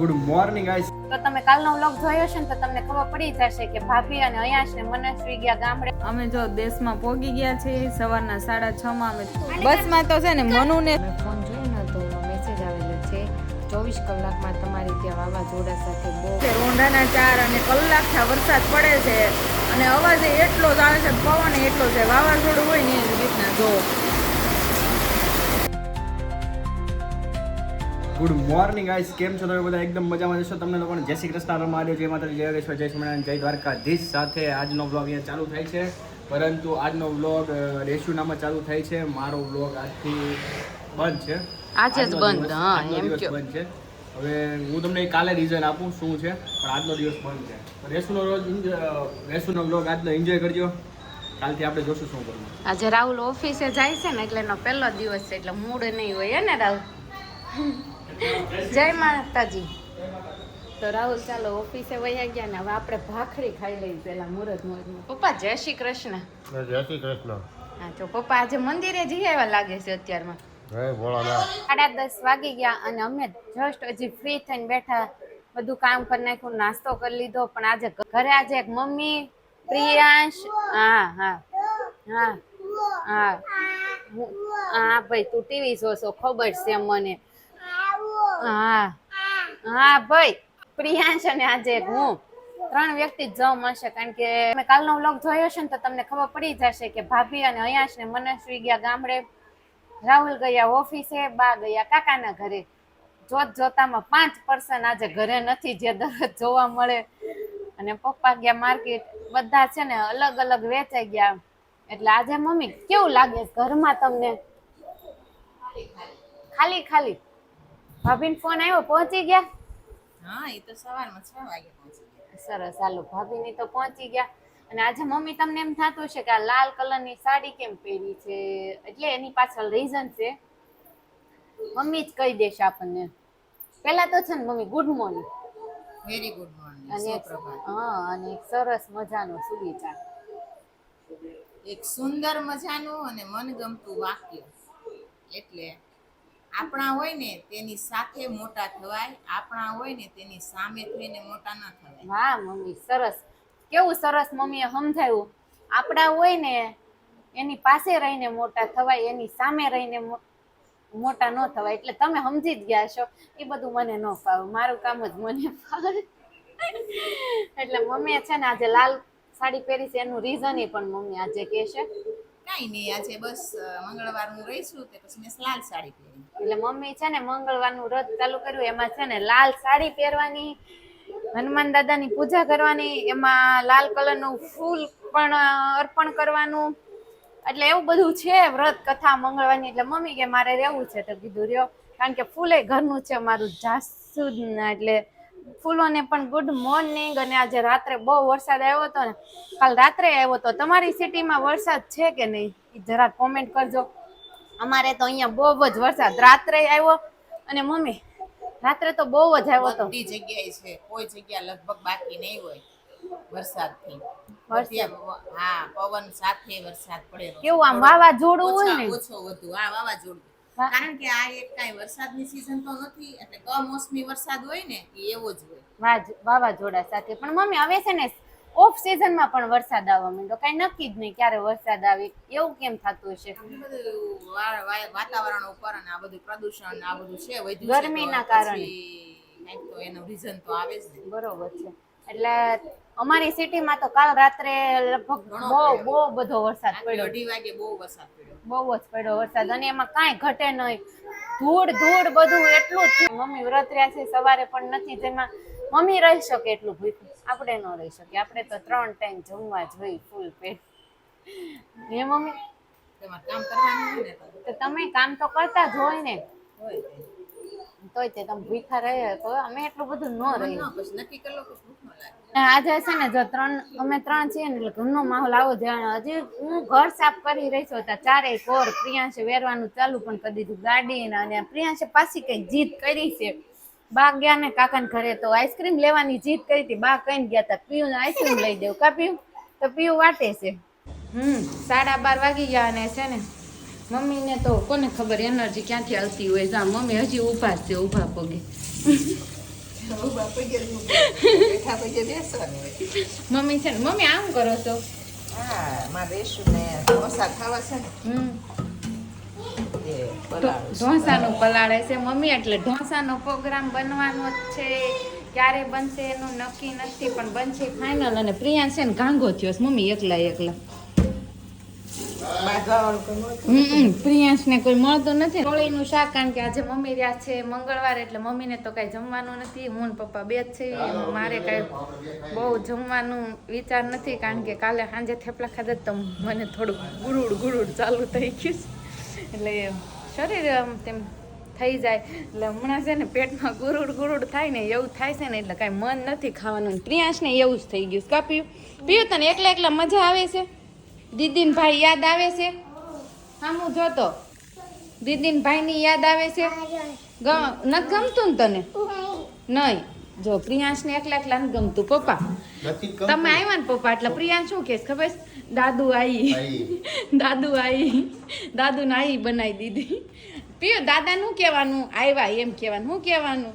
Good morning guys તો તમે કાલનો વ્લોગ જોયો છે ને તો તમને ખબર પડી જશે કે ભાભી અને અયાશ ને મનસ્વી ગયા ગામડે. અમે જો દેશમાં પહોંચી ગયા છે સવારના સાડા છ માં અમે બસમાં તો છે ને મનુ ને ફોન જોયો ને તો મેસેજ આવેલો છે ચોવીસ કલાકમાં તમારી ત્યાં વાવાઝોડા સાથે બહુ રોંઢાના ચાર અને કલાક થા વરસાદ પડે છે અને અવાજ એટલો જ આવે છે પવન એટલો છે વાવાઝોડું હોય ને એ રીતના જો. Good morning guys. કેમ છો તમે બધા? એકદમ મજામાં જશો તમને લોકોને જય શ્રી કૃષ્ણ રમાડ્યો જય માતાજી જય યોગેશ્વર જય સ્વામિનારાયણ જય દ્વારકાધીશ. સાથે આજનો વ્લોગ અહીંયા ચાલુ થાય છે. પરંતુ આજનો વ્લોગ રેશુનામાં ચાલુ થાય છે. મારો વ્લોગ આજથી બંધ છે. આજે જ બંધ, હા, એમ કે બંધ છે. હવે હું તમને કાલે રીઝન આપું શું છે પણ આજનો દિવસ બંધ છે. રેશુનો રોજ રેશુનો વ્લોગ આજનો એન્જોય કરજો. કાલથી આપણે જોશું શું કરવું. આજે રાહુલ ઓફિસે જાય છે ને એટલે એનો પહેલો દિવસ છે એટલે મૂડ નહીં હોય ને રાહુલ? જય માતાજી. તો રાહુલ ચાલો ઓફિસે વયા ગયા ને હવે આપણે ભાખરી ખાઈ લઈએ પેલા મુરત મુહૂર્તમાં પપ્પા જય શ્રી કૃષ્ણ. જય શ્રી કૃષ્ણ. હા તો પપ્પા આજે મંદિરે જઈ આવ્યા લાગે છે અત્યારમાં. સાડા દસ વાગી ગયા અને અમે જસ્ટ હજી ફ્રી થઈને બેઠા બધું કામ કરી નાખ્યું નાસ્તો કરી લીધો પણ આજે ઘરે આજે એક મમ્મી પ્રિયાંશ હા હા હા હા. હું- હા ભાઈ તું ટીવી જોશો ખબર છે મને. હા. હા, ભાઈ, પ્રિયાંશ અને આજે હું ત્રણ વ્યક્તિ જ જવા મળશે, કારણ કે મેં કાલનો વ્લોગ જોયો છે ને તો તમને ખબર પડી જશે કે ભાભી અને અયાશ ને મનસ્વી ગયા ગામડે. રાહુલ ગયા ઓફિસે, બા ગયા કાકાના ઘરે. જોત જોતામાં પાંચ પર્સન આજે ઘરે નથી જે દરરોજ જોવા મળે. અને પપ્પા ગયા માર્કેટ, બધા છે ને અલગ અલગ વેચાઈ ગયા. એટલે આજે મમ્મી, કેવું લાગે ઘરમાં તમને? ખાલી ખાલી. ભાભીને ફોન આવ્યો પહોંચી ગયા? હા એ તો સવારમાં છ વાગે પહોંચી ગયા. સરસ હાલો ભાભીની તો પહોંચી ગયા. અને આજે મમ્મી તમને એમ થતું છે કે આ લાલ કલરની સાડી કેમ પહેરી છે? એટલે એની પાછળ રીઝન છે. મમ્મી જ કહી દેશે આપણને. પહેલા તો છે ને mummy good morning very good morning અને હા અને એક સરસ મજાનો સુવિચાર એક સુંદર મજાનું અને મનગમતું વાક્ય. એટલે આપણા હોય ને તેની સાથે મોટા થવાય, આપણા હોય ને તેની સામે થઈને મોટા ન થવાય. વાહ, મમ્મી, સરસ. કેવું સરસ મમ્મીએ સમજાવ્યું આપણા હોય ને એની પાસે રહીને મોટા થવાય, એની સામે રહીને મોટા ન થવાય. એટલે તમે સમજી જ ગયા છો. એ બધું મને ન ફાવે. મારું કામ જ મને ફાવે. એટલે મમ્મીએ છે ને આજે લાલ સાડી પહેરી છે. એનું રીઝન એ પણ મમ્મી આજે કહે છે. કાંઈ નહીં આજે બસ મંગળવારનું રહીશું પછી મેં લાલ સાડી પહેરી. એટલે મમ્મી છે ને મંગળવારનું વ્રત ચાલુ કર્યું, એમાં છે ને લાલ સાડી પહેરવાની, હનુમાન દાદાની પૂજા કરવાની, એમાં લાલ કલરનું ફૂલ પણ અર્પણ કરવાનું. એટલે એવું બધું છે વ્રત કથા મંગળવારની, એટલે મમ્મી કે મારે રહેવું છે તો કીધું રહ્યો. કારણ કે ફૂલે ઘરનું છે, મારું જાસૂદ એટલે ફૂલોને પણ ગુડ મોર્નિંગ અને આજે રાત્રે બહુ વરસાદ આવ્યો હતો ને કાલ રાત્રે આવ્યો હતો તમારી સિટીમાં વરસાદ છે કે નહીં? જરા કોમેન્ટ કરજો. અમારે તો અહીંયા બહુ જ વરસાદ. રાત્રે આવ્યો અને મમ્મી રાત્રે તો બહુ જ આવ્યો હતો. બધી જગ્યાએ છે. કોઈ જગ્યા લગભગ બાકી નહીં હોય વરસાદથી. હા પવન સાથે વરસાદ પડેલો કેવું આમ વાવાઝોડું હોય ને? ઓછો વધુ. આ વાવાઝોડું. કારણ કે આ એક કાંઈ વરસાદની સિઝન તો નથી એટલે કમોસમી વરસાદ હોય ને એ એવો જ હોય. વાવાઝોડા સાથે. પણ મમ્મી હવે છે ને ઓફ સિઝનમાં પણ વરસાદ આવવા માંડ્યો. કઈ નક્કી જ નહીં ક્યારે વરસાદ આવે. એવું કેમ થતું હશે? બધું વાતાવરણ ઉપર અને આ બધું પ્રદૂષણ આ બધું છે ગરમીના કારણે. તો એનું રીઝન તો આવે જ બરોબર છે. એટલે અમારી સિટીમાં તો કાલ રાત્રે લગભગ બહુ બહુ બધો વરસાદ પડ્યો. અઢી વાગે બહુ વરસાદ પડ્યો. બહુ જ પડ્યો વરસાદ અને એમાં કાંઈ ઘટે નહીં ધૂળ ધૂળ બધું એટલું જ મમ્મી વ્રત રહ્યા છે સવારે પણ નથી જેમાં મમ્મી રહી શકે એટલું ભૂખ્યું. આપણે ન રહી શકીએ. આપણે તો ત્રણ ટાઈમ જમવા જોઈએ ફૂલ પેટ. હે મમ્મી? કામ કરવાનું તો. તો તમે કામ તો કરતા જ હોય ને. તોય તે તમે ભૂખા રહે તો અમે એટલું બધું ન રહીએ. નક્કી કરી કે ભૂખ ન લાગે. આજે છે ને જો ત્રણ, અમે ત્રણ છીએ ને એટલે ઘરનો માહોલ આવો જવાનો. હજી હું ઘર સાફ કરી રહી છું ત્યાં ચારેય કોર, પ્રિયાંશે વેરવાનું ચાલુ પણ કરી દીધું ગાડી અને પ્રિયાંશે પાછી કઈ જીદ કરી છે. બા ગયા ને કાકાને ઘરે તો આઈસ્ક્રીમ લેવાની જીદ કરી હતી. બા કઈ ગયા હતા પીયું આઈસ્ક્રીમ લઈ દેવું. કા પીયું? તો પીયું વાટે છે. હમ, સાડા બાર વાગી ગયા અને છે ને, મમ્મીને તો કોને ખબર, એનર્જી ક્યાંથી આવતી હોય? જા, મમ્મી હજી ઊભા છે, ઊભા પગે. મમ્મી છે ને, મમ્મી આમ કરો છો. ઢોસાનું પલાળે છે. મમ્મી, એટલે ઢોસાનો પ્રોગ્રામ બનવાનો જ છે. ક્યારે બનશે એનું નક્કી નથી, પણ બનશે ફાઇનલ અને પ્રિયા છે ને ગાંગો થયો મમ્મી એકલા એકલા. પ્રિયાંશને કોઈ મળતું નથી? હોળીનું શાક, કારણ કે આજે મમ્મી રહ્યા છે મંગળવાર, એટલે મમ્મીને તો કાંઈ જમવાનું નથી. હું ને પપ્પા બે જ છે મારે કાંઈ બહુ જમવાનું વિચાર નથી, કારણ કે કાલે સાંજે થેપલા ખાધા તો મને થોડું ગુરુડ ગુરુડ ચાલુ થઈ ગયું છે. એટલે શરીર તેમ થઈ જાય. એટલે હમણાં છે ને પેટમાં ગુરુડ ગુરુડ થાય ને એવું થાય છે ને, એટલે કાંઈ મન નથી ખાવાનું. પ્રિયાંશને એવું જ થઈ ગયું છે. કા પીયું પીયું તને એકલા એકલા મજા આવે છે? દીદીન ભાઈ યાદ આવે છે? હામું જોતો. દીદીન ભાઈની યાદ આવે છે? નથી ગમતું ને તને? નહીં. જો પ્રિયાંશને એકલા એકલા નથી ગમતું પપ્પા. તમે આવ્યા ને પપ્પા એટલે પ્રિયાંશ શું કહેશ ખબર છે? દાદુ આઈ. દાદુ આઈ. દાદુ ને આઈ બનાવી દીધી. પીયો દાદાનું કહેવાનું? આવ્યા એમ કહેવાનું. શું કહેવાનું?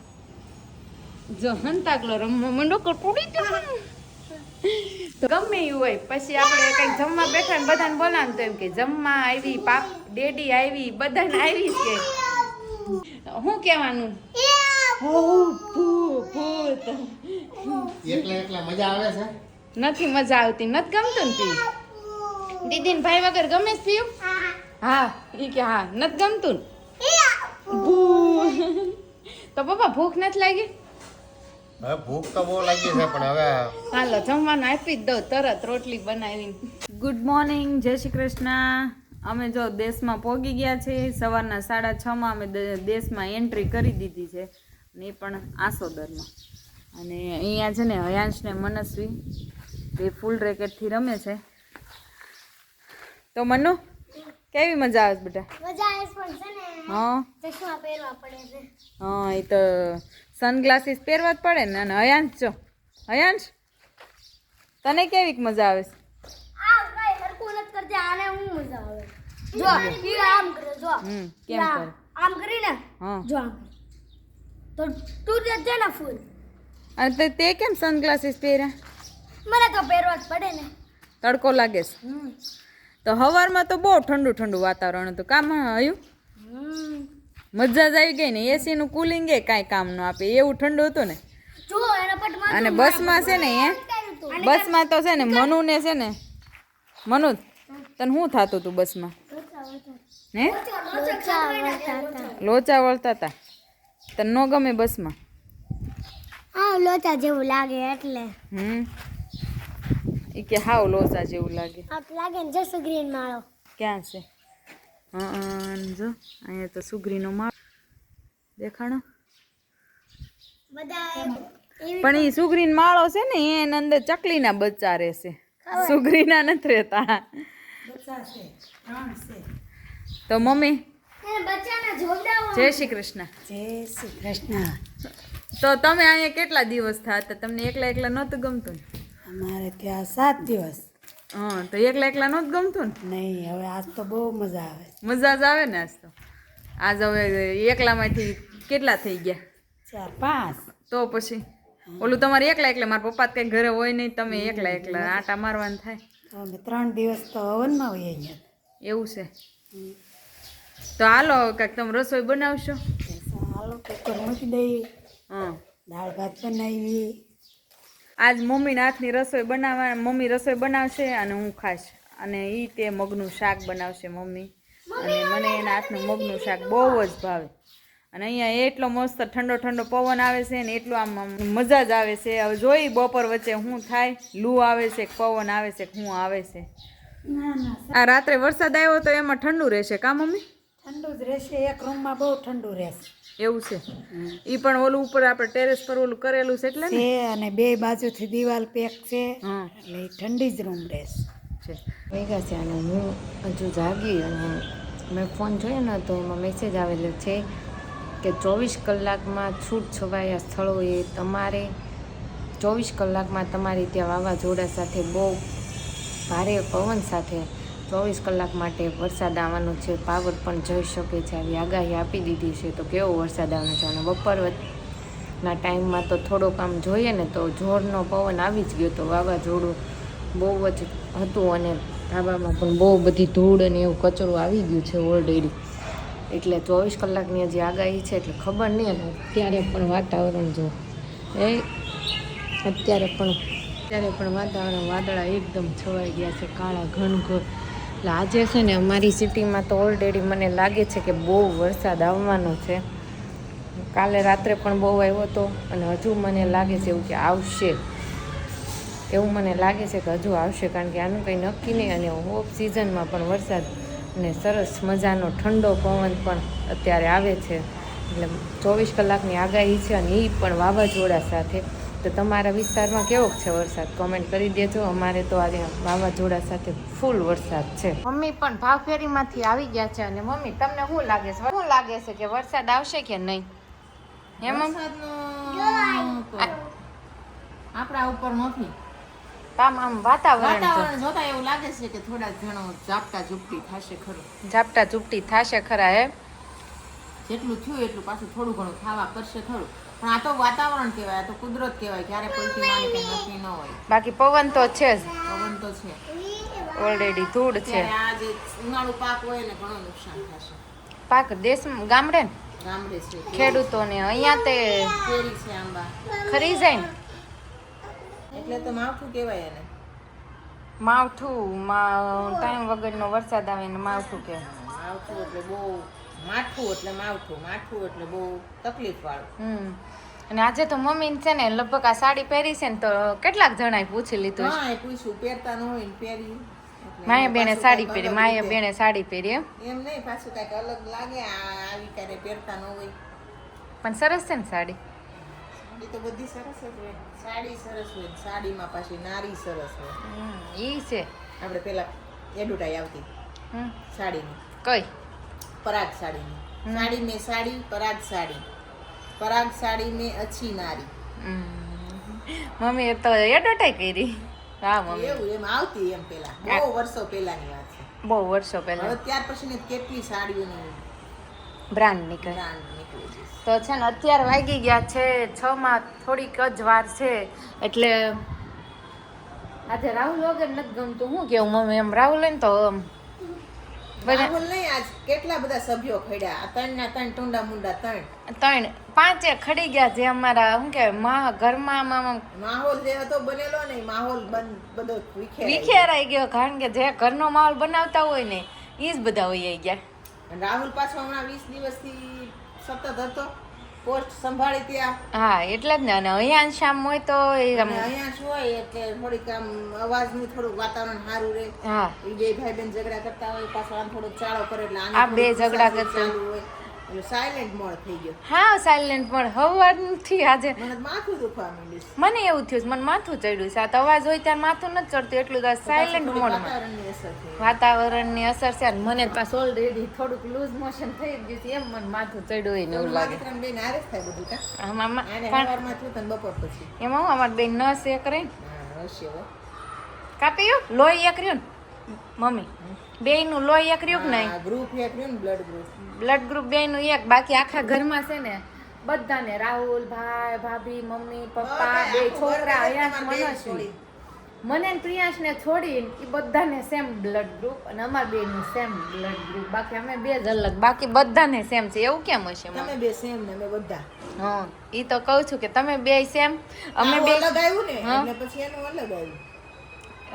જો હંતાકલો રમવા મંડો કટોડી દેવાનું તો ગમે એવું હોય પછી આપણે કંઈક જમવા બેઠા ને બધાને બોલાવે તો એમ કે જમવા આવી પાપ ડેડી આવી બધાને આવી કે. શું કહેવાનું? હો, ભૂ, ભૂત. એકલા એકલા મજા આવે નથી મજા આવતી નથી ગમતું ને પીયું દીદીન ભાઈ વગર ગમે છે પીયું હા એ કે હા નથી ગમતું ને? ભૂ. તો પપ્પા ભૂખ નથી લાગી? હવે ભૂખ તો બહુ લાગી છે પણ હવે હાલો જમવાનું આપી જ દઉં તરત રોટલી બનાવીને. ગુડ મોર્નિંગ જય શ્રી કૃષ્ણ. અમે જો દેશમાં પહોંચી ગયા છે સવારના સાડા છમાં અમે દેશમાં એન્ટ્રી કરી દીધી છે અને એ પણ આસોદરમાં. અને અહીંયા છે ને હયાંશ ને મનસ્વી એ ફૂલ રેકેટથી રમે છે. તો મનુ કેવી મજા આવે છે બેટા? મજા આવે પણ છે ને હા. ચશ્મા પહેરવા પડે છે. હા એ તો સનગ્લાસીસ પહેરવા જ પડે ને. અને હયાંશ જો હયાંશ તને કેવીક મજા આવે છે? અને તે- તે કેમ સનગ્લાસીસ પહેર્યા? મને તો પહેરવા જ પડે ને. તડકો લાગે છે. તો હવારમાં તો બહુ ઠંડુ ઠંડુ વાતાવરણ હતું. કામ હયું? હમ. મજા જ આવી ગઈ ને એસી નું કુલિંગ એ કાંઈ કામ ન આપે એવું ઠંડુ હતું ને. અને બસમાં છે ને એ બસમાં તો છે ને મનુ ને છે ને મનુ તને શું થતું હતું બસમાં? હે? લોચા વળતા હતા. તને ન ગમે બસમાં? હા લોચા જેવું લાગે એટલે. હમ. એ કે હાવ લોચા જેવું લાગે. લાગે ને જસુ ગ્રીન માળો. ક્યાં છે? જો અહીંયા તો સુગરીનો માળ. દેખાણો? પણ એ સુગરીન માળો છે ને એની અંદર ચકલીના બચ્ચા રહેશે. સુગરીના નથી રહેતા. તો મમ્મી એને બચ્ચાને જોવડાવો જય શ્રી કૃષ્ણ. જય શ્રી કૃષ્ણ. તો તમે અહીંયા કેટલા દિવસ થયા તમને એકલા એકલા નહોતું ગમતું? અમારે ત્યાં સાત દિવસ. હા તો એકલા એકલા નો જ ગમતું ને? નહીં હવે આજ તો બહુ મજા આવે. મજા જ આવે ને આજ તો. આજ હવે એકલામાંથી કેટલા થઈ ગયા? ચાર પાંચ. તો પછી? ઓલું તમારે એકલા એકલા મારા પપ્પા કઈ ઘરે હોય નહીં તમે એકલા એકલા આટા મારવાનું થાય. અમે ત્રણ દિવસ તો હવનમાં હોઈએ અહીંયા એવું છે? તો હાલો કાંઈક તમે રસોઈ બનાવશો? હાલો કુકર મૂકી દઈએ. હા. દાળ ભાત બનાવી આજ મમ્મીના હાથની રસોઈ બનાવવા મમ્મી રસોઈ બનાવશે અને હું ખાશ અને એ તે મગનું શાક બનાવશે મમ્મી. અને મને એના હાથનું મગનું શાક બહુ જ ભાવે. અને અહીંયા એટલો મસ્ત ઠંડો ઠંડો પવન આવે છે ને એટલું આમ મજા જ આવે છે. હવે જોઈ બપોર વચ્ચે શું થાય લૂ આવે છે પવન આવે છે હું શું આવે છે. આ રાત્રે વરસાદ આવ્યો તો એમાં ઠંડુ રહેશે કા મમ્મી? ઠંડુ જ રહેશે. એક રૂમમાં બહુ ઠંડુ રહેશે. એવું છે? એ પણ ઓલું ઉપર આપણે ટેરેસ પર ઓલું કરેલું છે એટલે ને? અને બે બાજુથી દિવાલ પેક છે. હા. એટલે ઠંડી જ રૂમ રહેશે છે. ભેગા છે અને હું હજુ જાગી અને મેં ફોન જોયો ને તો એમાં મેસેજ આવેલો છે કે ચોવીસ કલાકમાં છૂટ છવાયા સ્થળોએ તમારે ચોવીસ કલાકમાં તમારી ત્યાં વાવાઝોડા સાથે બહુ ભારે પવન સાથે ચોવીસ કલાક માટે વરસાદ આવવાનો છે. પાવર પણ જઈ શકે છે. આવી આગાહી આપી દીધી છે. તો કેવો વરસાદ આવવાનો છે? અને બપોર ના ટાઈમમાં તો થોડોક આમ જોઈએ ને તો જોરનો પવન આવી જ ગયો તો વાવાઝોડું બહુ જ હતું અને ધાબામાં પણ બહુ બધી ધૂળ અને એવું કચરું આવી ગયું છે ઓલરેડી. એટલે ચોવીસ કલાકની હજી આગાહી છે એટલે ખબર નહીં અને અત્યારે પણ વાતાવરણ જો એ અત્યારે પણ અત્યારે પણ વાતાવરણ વાદળા એકદમ છવાઈ ગયા છે. કાળા ઘનઘોર એટલે આજે છે ને અમારી સિટીમાં તો ઓલરેડી મને લાગે છે કે બહુ વરસાદ આવવાનો છે. કાલે રાત્રે પણ બહુ આવ્યો હતો અને હજુ મને લાગે છે એવું કે આવશે. એવું મને લાગે છે કે હજુ આવશે કારણ કે આનું કંઈ નક્કી નહીં અને ઓફ સિઝનમાં પણ વરસાદ અને સરસ મજાનો ઠંડો પવન પણ અત્યારે આવે છે. એટલે ચોવીસ કલાકની આગાહી છે અને એ પણ વાવાઝોડા સાથે. તો તમારા વિસ્તારમાં કેવો છે વરસાદ? કોમેન્ટ કરી દેજો. અમારે તો આજે વાવાઝોડા સાથે ફૂલ વરસાદ છે. મમ્મી પણ ભાવફેરીમાંથી આવી ગયા છે અને મમ્મી તમને શું લાગે છે? શું લાગે છે કે વરસાદ આવશે કે નહીં? હે મમ્મી? આપણા ઉપર નથી. આમ આમ વાતાવરણ વાતાવરણ જોતા એવું લાગે છે કે થોડા ઘણો ઝાપટા ઝૂપટી થશે ખરું. ઝાપટા ઝૂપટી થશે ખરા હે? જેટલું થયું એટલું પાછું થોડું ઘણું ખાવા કરશે ખરું. પણ આ તો વાતાવરણ કહેવાય આ તો કુદરત કહેવાય ક્યારે પલટી માને કંઈ નક્કી ન હોય. બાકી પવન તો છે જ. પવન તો છે. ઓલરેડી ધૂળ છે. આ જે ઉનાળુ પાક હોય ને ઘણું નુકસાન થશે. પાક દેશ ગામડે ને? ગામડે છે. ખેડૂતોને અહીંયા તે કેરી છે આંબા. ખરી જાય ને? એટલે તો માવઠું કહેવાય એને. માવઠું મા ટાઈમ વગરનો વરસાદ આવે ને માવઠું કહેવાય. માવઠું એટલે બહુ માઠું એટલે માવઠું માઠું એટલે બહુ તકલીફ વાળું અને આજે તો મમ્મી છે ને લગભગ આ સાડી પહેરી છે ને તો કેટલાક જણાએ પૂછી લીધું હા એ પૂછ્યું પહેરતા ન હોય પહેરી. માયા બેને સાડી પહેરી માયા. બેને સાડી પહેરી એમ. એમ નહીં પાછું કાંઈક અલગ લાગે આ આવી ક્યારે પહેરતા ન હોય. પણ સરસ છે ને સાડી. સાડી તો બધી સરસ જ હોય. સાડી સરસ હોય સાડીમાં પાછી નારી સરસ હોય. હમ, ઈ છે. આપણે પેલા એડવર્ટાઈ આવતી સાડીની. કઈ? પરાગ સાડી મેં સાડી પરાગ સાડી. પરાગ સાડી મેં અછી નારી હમ. મમ્મી એ તો એડવર્ટાઈ કરી. હા મમ્મી. એવું એમ આવતી એમ પેલા. બહુ વર્ષો પહેલાની વાત છે. બહુ વર્ષો પહેલા હવે ત્યાર પછી ને કેટલી સાડીઓની બ્રાન્ડ નીકળે. બ્રાન્ડ નીકળી તો છે ને અત્યારે વાગી ગયા છે છ માં થોડીક જ વાર છે. એટલે આજે રાહુલ વગર નથી ગમતું. હું કેવું મમ્મી એમ રાહુલ ને તો રાહુલ નહીં આજ. કેટલા બધા સભ્યો ખડ્યા? ત્રણ ના ત્રણ ટુંડા મુંડા ત્રણ. ત્રણ. પાંચે ખડી ગયા જે અમારા શું કે મા ઘરમાં માહોલ જે હતો બનેલો ને માહોલ બધો વિખેરાઈ ગયો. કારણ કે જે ઘરનો માહોલ બનાવતા હોય ને એ જ બધા હોય ગયા. અને રાહુલ પાછો હમણાં વીસ દિવસથી સતત હતો. પોસ્ટ સંભાળી ત્યાં. હા એટલે જ ને. અને અહીંયા શામ હોય તો અહીંયા શું હોય એટલે થોડીક આમ અવાજનું થોડુંક વાતાવરણ સારું રહે. હા. બે ભાઈ બેન ઝઘડા કરતા હોય પાછો આમ થોડોક ચાળો કરે એટલે આ બે ઝઘડા કરતા. હોય. સાયલેન્ટ મોડ થઈ ગયો. હા સાયલેન્ટ પણ હવારથી આજે. મને માથું દુખવા માંડ્યું મને એવું થયું મને માથું ચડ્યું છે. આ તો અવાજ હોય ત્યારે માથું નથી ચડતું એટલું તો સાયલેન્ટ મોડમાં. વાતાવરણની અસર છે અને મને પાછું ઓલરેડી થોડુંક લૂઝ મોશન થઈ ગયું છે એમ મને માથું ચડ્યું હોય ને એવું લાગે. બેન થાય બધું કા? આમાં પણ બપોર પછી. એમાં હું અમારી બેન નસ હા હશે કાપી લોહી એક રહ્યું ને? મમ્મી. બેયનું લોહી એક રહ્યું કે નહીં? ગ્રુપ એક રહ્યું ને બ્લડ ગ્રુપ બ્લડ ગ્રુપ બેયનું એક બાકી આખા ઘરમાં છે ને બધાને રાહુલ ભાઈ ભાભી મમ્મી પપ્પા બે છોકરા અહીંયા મનસ્વી. મને ને પ્રિયાંશ ને છોડીને એ બધાને સેમ બ્લડ ગ્રુપ અને અમાર બેનું સેમ બ્લડ ગ્રુપ બાકી અમે બે જ અલગ. બાકી બધાને સેમ છે. એવું કેમ હશે અમે તમે બે સેમ ને અમે બધા. હા એ તો કહું છું કે તમે બે સેમ અમે બે અલગ આવ્યું ને એટલે પછી એનું અલગ આવ્યું.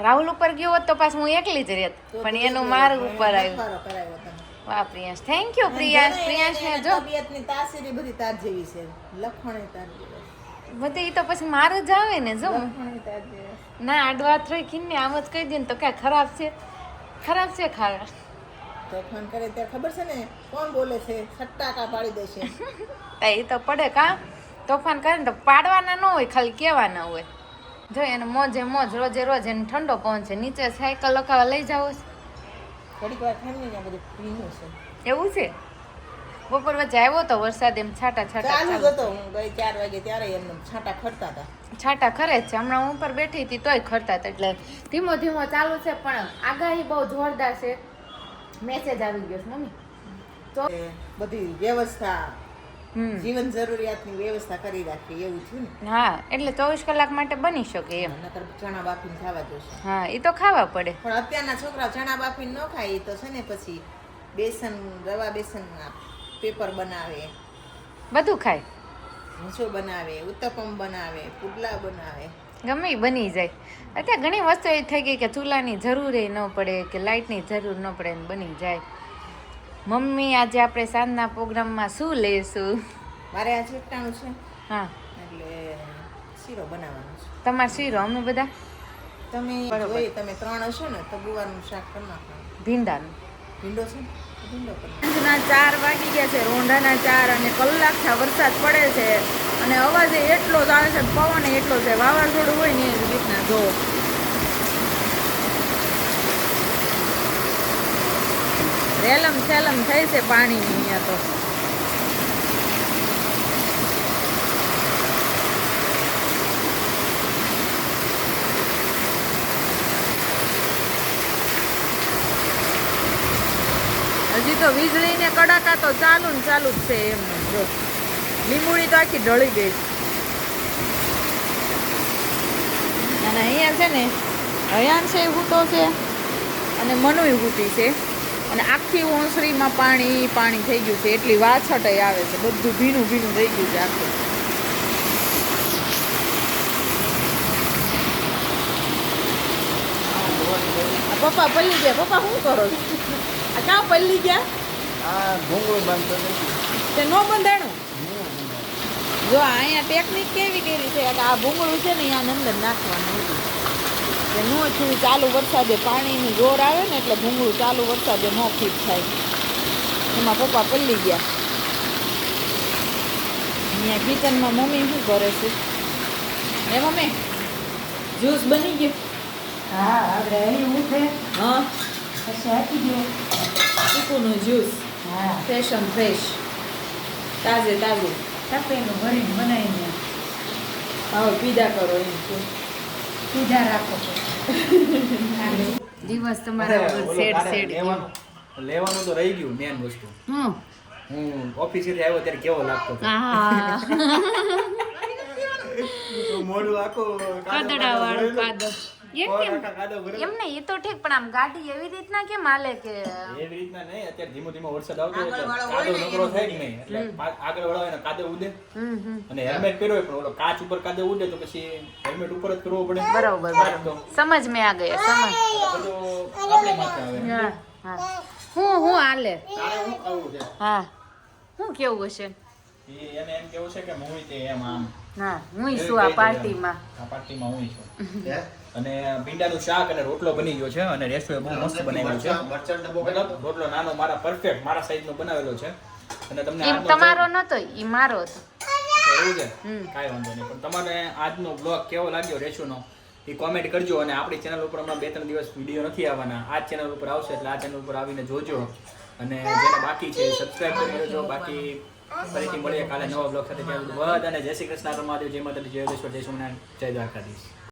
રાહુલ ઉપર ગયો હોત તો પાછું હું એકલી જ રહેત પણ તો એનું મારું ઉપર આવ્યું. વાહ Priyansh. Thank you Priyansh. Priyansh ને જો. તબિયતની તાસીરી બધી તાર જેવી છે. લખણે તાર બધી ઈ તો પછી મારું જ આવે ને જો. ના આડવા થઈ કિન્ને આમ જ કહી દે ને તો ક્યાં ખરાબ છે? ખરાબ છે ખરા તોફાન કરે ત્યારે ખબર છે ને કોણ બોલે છે? સટ્ટાકા પાડી દેશે. એ તો પડે કા? તોફાન કરે ને તો પાડવાના ન હોય ખાલી કહેવાના હોય. જો એને મોજે મોજ રોજે રોજ એને ઠંડો પવન છે. નીચે સાયકલ લખાવા લઈ જાવ થોડીક વાર ઠંડી ને બધું ભીનું છે. એવું છે? બપોર વચ્ચે આવ્યો તો વરસાદ એમ છાટા છાટા ચાલુ હતો. હું ગઈ ચાર વાગે ત્યારે એમને છાટા ખરતા હતા. છાટા ખરે જ છે. હમણાં હું ઉપર બેઠી હતી તોય ખરતા હતા. એટલે ધીમો ધીમો ચાલુ છે પણ આગાહી બહુ જોરદાર છે. મેસેજ આવી ગયો છે મમ્મી. તો બધી વ્યવસ્થા. જીવન જરૂરિયાતની વ્યવસ્થા કરી રાખી એવું થયું ને? હા એટલે ચોવીસ કલાક માટે બની શકે એમ. નકર ચણા બાફીને ખાવા જોશે. હા એ તો ખાવા પડે. પણ અત્યારના છોકરા ચણા બાફીને ન ખાય એ તો છે ને પછી બેસન રવા બેસન પેપર બનાવે. બધું ખાય. ઢોસો બનાવે ઉત્તપમ બનાવે પુડલા બનાવે. ગમે એ બની જાય. અત્યારે ઘણી વસ્તુ એવી થઈ ગઈ કે ચૂલાની જરૂર ન પડે કે લાઇટની જરૂર ન પડે બની જાય. મમ્મી આજે આપણે સાંજના પ્રોગ્રામમાં શું લેશું? મારે આજે એકટાણું છે. હા. એટલે શીરો બનાવવાનો છે. તમારે શીરો અમે બધા? તમે જોઈએ તમે ત્રણ હશો ને તો ગુવારનું શાક કરી નાખવાનું. ભીંડાનું. ભીંડો છે? ને? સાંજના ચાર વાગી ગયા છે રોંઢાના ચાર અને કલાકથી વરસાદ પડે છે. અને અવાજ એટલો જ આવે છે પવન એટલો છે. વાવાઝોડું હોય ને એ રીતના જો. રેલમ સેલમ થઈ છે પાણીની અહીંયા તો. હજી તો વીજળીને કડાકા તો ચાલુ ને ચાલુ જ છે એમ, જો. લીંબુડી તો આખી ઢળી ગઈ. અને અહીંયા છે ને, હયાન છે હૂતો છે, અને મનુય હૂતી છે. અને આખી ઓસરીમાં પાણી પાણી થઈ ગયું છે. એટલી વાછટ આવે છે. બધું ભીનું ભીનું થઈ ગયું છે આખું. પપ્પા પલ્લી ગયા. પપ્પા શું કરો છો? આ કાં પલ્લી ગયા? આ ભૂંગળું બાંધતો નથી તે નો બંધાણું? જો અહીંયા ટેકનિક કેવી કરી છે? કે આ ભૂંગળું છે ને અહીંયા અંદર નાખવાનું હતું. કે નો થયું ચાલુ વરસાદે પાણીનું જોર આવે ને એટલે ભૂંગળું ચાલુ વરસાદે ન ફીટ થાય. એમાં પપ્પા પલ્લી ગયા. અહીંયા કિચનમાં મમ્મી શું કરે છે? એ મમ્મી? જ્યુસ બની ગયો? હા આપણે અહીં ઉઠે હા. પછી આપી દો. ચીકુનું જ્યુસ. હા. ફ્રેશ એન્ડ ફ્રેશ તાજે તાજું. તપેલું ભરીને બનાવીને. આવો પીધા કરો એમ સીધા રાખો દિવસ તમારા સેડ સેડ લેવાનું. તો રહી ગયું મેન વસ્તુ. હમ. હું ઓફિસેથી આવ્યો ત્યારે કેવો લાગતો તો મોઢું આખો કાદડા વાળું કાદવ. એમ નહીં એ તો ઠીક પણ આમ ગાડી એવી રીતના કેમ હાલે કે? એવી રીતના નહીં અત્યારે ધીમો ધીમો વરસાદ આવતો ને નકરો થાય નહીં? એટલે આગળ વાળો ને કાદો ઉડે. હમ હમ. અને હેલ્મેટ પહેર્યો હોય પણ ઓલો કાચ ઉપર કાદવ ઉડે તો પછી હેલ્મેટ ઉપર જ કરવો પડે. બરાબર સમજ મેં આ ગયા સમજ. આપણે માથે આવે. હા હા. હું હું હાલે? હા હું. કેવું હશે? એને એમ કેવું છે કે હું તે એમ આમ. હા હું શું આ પાર્ટીમાં. આ પાર્ટીમાં હું છું. હે? અને ભીંડાનું શાક અને રોટલો બની ગયો છે અને રેસ્ટોરન્ટ બહુ મસ્ત બનાવ્યો છે. મતલબ રોટલો નાનો મારા પરફેક્ટ મારા સાઈઝનો બનાવેલો છે. અને તમને તમારો નતો ઈ મારો હતો. એવું છે? હમ. કાંઈ વાંધો નહીં. પણ તમારે આજનો બ્લોગ કેવો લાગ્યો રેશોનો? એ કોમેન્ટ કરજો અને આપણી ચેનલ ઉપર હમણાં બે ત્રણ દિવસ વીડિયો નથી આવવાના. આ ચેનલ ઉપર આવશે એટલે આ ચેનલ ઉપર આવીને જોજો. અને જેને બાકી છે સબસ્ક્રાઇબ કરી દેજો બાકી ફરીથી મળીએ કાલે નવા બ્લોગ સાથે. ત્યાં બધાને જય શ્રી કૃષ્ણ. રમાદેવ જય માતાજી. જય દેશ્વર જય સોમનાથ જય દ્વારકાધીશ.